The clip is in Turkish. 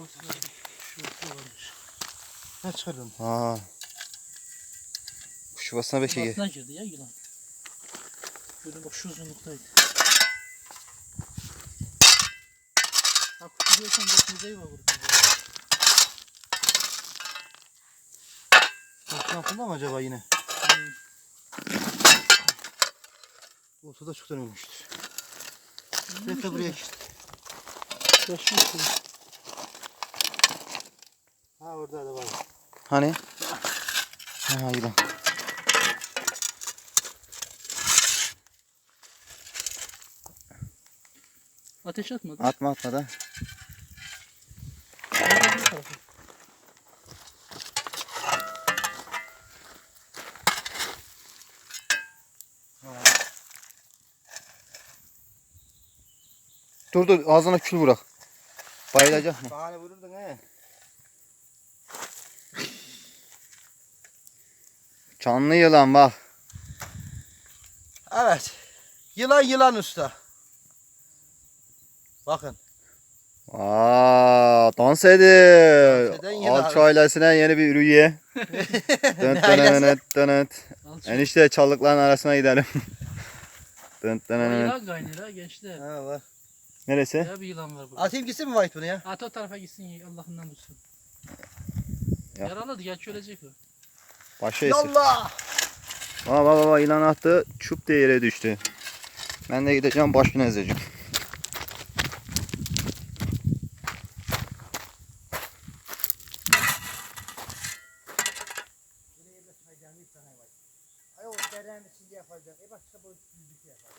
Ortada şu varmış. Ne çıkardın? Ha. Kuş yuvasına beşe gir. Altına girdi ya yılan. Böyle bak şu uzunluktaydı. Ha kutu diyorsan götünüze var burada. Korktan kullan mı acaba yine? Hmm. Olsa da çoktan ölmüştür. Evet de buraya işte. Yaşmış bu. Ha orada da var. Hani? Ha yılan. Ateş atmadı. Atma atma da. Dur dur ağzına kül bırak. Bayılacak mı? Bahane vururdun he. Canlı yılan bak. Evet. Yılan yılan usta. Bakın. Aa, dans yılan. Alçı ailesine yeni bir ürüye. Dönt dönt. Alçı. Enişte çalıkların arasına gidelim. Dönt O dönt. yılan kaynıyor ha gençler. Ha var. Neresi? Ya bir yılan var burada. Atayım gitsin mi Vahit bunu ya? At o tarafa gitsin Allah'ından bulsun. Ya. Yaralı geç ölecek o. Başı esir. Yallah. Baba baba baba ilan attı. Çup diye yere düştü. Ben de gideceğim başını ezeceğim. Ay o derenin içinde yapacak. E bak işte bu yapar.